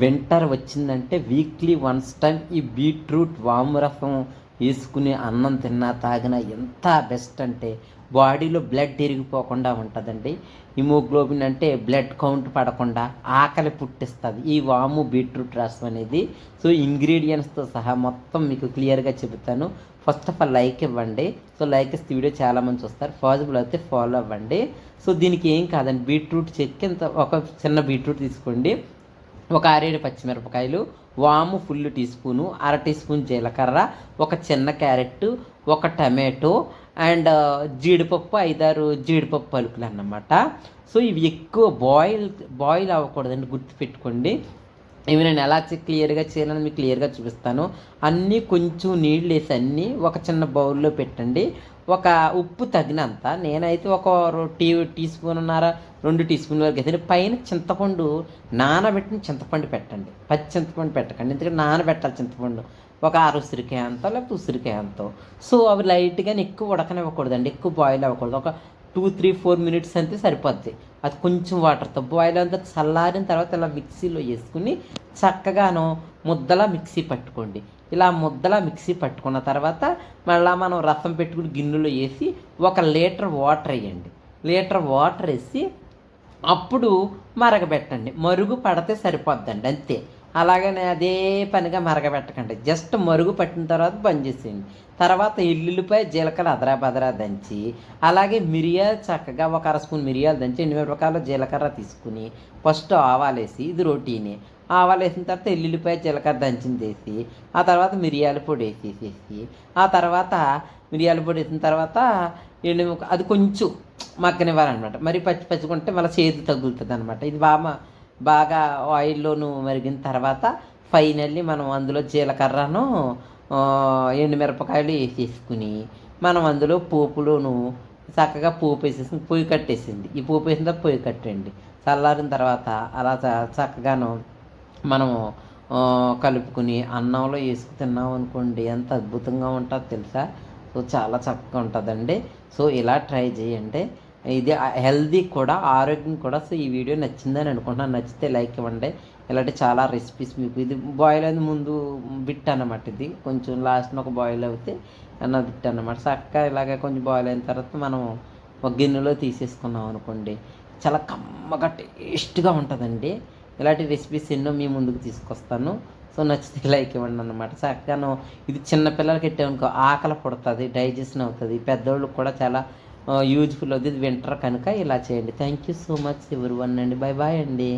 Winter వచ్చిందంటే weekly once time ఈ beetroot వామురసం వేసుకుని అన్నం తిన్నా తాగినా ఎంత బెస్ట్ అంటే బాడీలో బ్లడ్ ఇరిగిపోకుండా ఉంటుందండి. హిమోగ్లోబిన్ అంటే బ్లడ్ కౌంట్ పడకుండా ఆకలి పుట్టిస్తుంది. ఈ వాము బీట్రూట్ రసం అనేది. సో ఇంగ్రీడియంట్స్తో సహా మొత్తం మీకు క్లియర్గా చెబుతాను. ఫస్ట్ ఆఫ్ ఆల్ లైక్ ఇవ్వండి. సో లైక్ ఇస్తే వీడియో చాలామంది చూస్తారు. పాజిబుల్ అయితే ఫాలో అవ్వండి. సో దీనికి ఏం కాదండి. బీట్రూట్ చెక్కి ఇంత ఒక చిన్న బీట్రూట్ తీసుకోండి. ఒక ఆరేడు పచ్చిమిరపకాయలు వాము ఫుల్ టీ స్పూను అర టీ స్పూన్ జీలకర్ర ఒక చిన్న క్యారెట్ ఒక టమాటో అండ్ జీడిపప్పు ఐదారు జీడిపప్పు పలుకులు అన్నమాట సో ఇవి ఎక్కువ బాయిల్ బాయిల్ అవ్వకూడదండి గుర్తుపెట్టుకోండి. ఇవి నేను ఎలా క్లియర్గా చేయాలని మీకు క్లియర్గా చూపిస్తాను. అన్నీ కొంచెం నీళ్ళు వేసి అన్నీ ఒక చిన్న బౌల్లో పెట్టండి. ఒక ఉప్పు తగినంత నేనైతే ఒక టీ టీ స్పూన్ ఉన్నార రెండు టీ స్పూన్ వరకు అయితే పైన చింతపండు నానబెట్టిన చింతపండు పెట్టండి. పచ్చి చింతపండు పెట్టకండి. ఎందుకంటే నానబెట్టాలి చింతపండు. ఒక ఆరు ఉసిరికాయ అంత లేకపోతే ఉసిరికాయ అంత సో అవి లైట్గా ఎక్కువ ఉడకనివ్వకూడదండి. ఎక్కువ బాయిల్ అవ్వకూడదు. ఒక టూ త్రీ ఫోర్ మినిట్స్ అంతే సరిపోద్ది. అది కొంచెం వాటర్తో బాయిల్ అంతా చల్లారిన తర్వాత ఇలా మిక్సీలో వేసుకుని చక్కగాను ముద్దలా మిక్సీ పట్టుకోండి. ఇలా ముద్దలా మిక్సీ పట్టుకున్న తర్వాత మళ్ళీ మనం రసం పెట్టుకుని గిన్నెలో వేసి ఒక లీటర్ వాటర్ వేయండి. లీటర్ వాటర్ వేసి అప్పుడు మరగబెట్టండి. మరుగు పడితే సరిపోద్దండి అంతే. అలాగనే అదే పనిగా మరగబెట్టకండి. జస్ట్ మరుగు పట్టిన తర్వాత బంద్ చేసేయండి. తర్వాత ఎల్లుల్లిపాయ జీలకర్ర అదరా బదరా దంచి అలాగే మిరియాలు చక్కగా ఒక అర స్పూన్ మిరియాలు దంచి ఎనిమిది రకాల జీలకర్ర తీసుకుని ఫస్ట్ ఆవాలేసి ఇది రొటీనే. ఆవాలు వేసిన తర్వాత ఎల్లుల్లిపాయ జీలకర్ర దంచింది ఆ తర్వాత మిరియాల పొడి వేసేసేసి ఆ తర్వాత మిరియాల పొడి వేసిన తర్వాత ఎండు అది కొంచెం మగ్గనివ్వాలన్నమాట. మరి పచ్చి పచ్చికుంటే మళ్ళీ చేతి తగులుతుంది అనమాట ఇది బాగా బాగా ఆయిల్లోను మరిగిన తర్వాత ఫైనల్లీ మనం అందులో జీలకర్రను ఎండుమిరపకాయలు వేసేసుకుని మనం అందులో పోపులోను చక్కగా పోపు వేసేసుకుని పొయ్యి కట్టేసింది. ఈ పోపు వేసిన తర్వాత పొయ్యి కట్టండి. చల్లారిన తర్వాత అలా చ- చక్కగాను మనము కలుపుకుని అన్నంలో వేసుకు తిన్నాం అనుకోండి ఎంత అద్భుతంగా ఉంటుందో తెలుసా? సో చాలా చక్కగా ఉంటుందండి. సో ఇలా ట్రై చేయండి. ఇది హెల్దీ కూడా ఆరోగ్యం కూడా. సో ఈ వీడియో నచ్చిందని అనుకుంటున్నాను. నచ్చితే లైక్ ఇవ్వండి. ఇలాంటి చాలా రెసిపీస్ మీకు ఇది బాయిల్ అయిన ముందు బిట్ అనమాట ఇది. కొంచెం లాస్ట్న ఒక బాయిల్ అవుతే అన్న బిట్ అనమాట చక్కగా ఇలాగ కొంచెం బాయిల్ అయిన తర్వాత మనం ఒక గిన్నెలో తీసేసుకున్నాం అనుకోండి చాలా కమ్మగా టేస్ట్గా ఉంటుందండి. ఇలాంటి రెసిపీస్ ఎన్నో మీ ముందుకు తీసుకొస్తాను. సో నచ్చితే లైక్ ఇవ్వండి అనమాట చక్కగాను ఇది చిన్నపిల్లలకి పెట్టామనుకో ఆకలి పుడుతుంది డైజెషన్ అవుతుంది. పెద్దోళ్ళకి కూడా చాలా యూజ్ఫుల్ అవుతుంది ఇది వింటర్ కనుక ఇలా చేయండి. Thank you so much everyone అండి. బాయ్ బాయ్ అండి.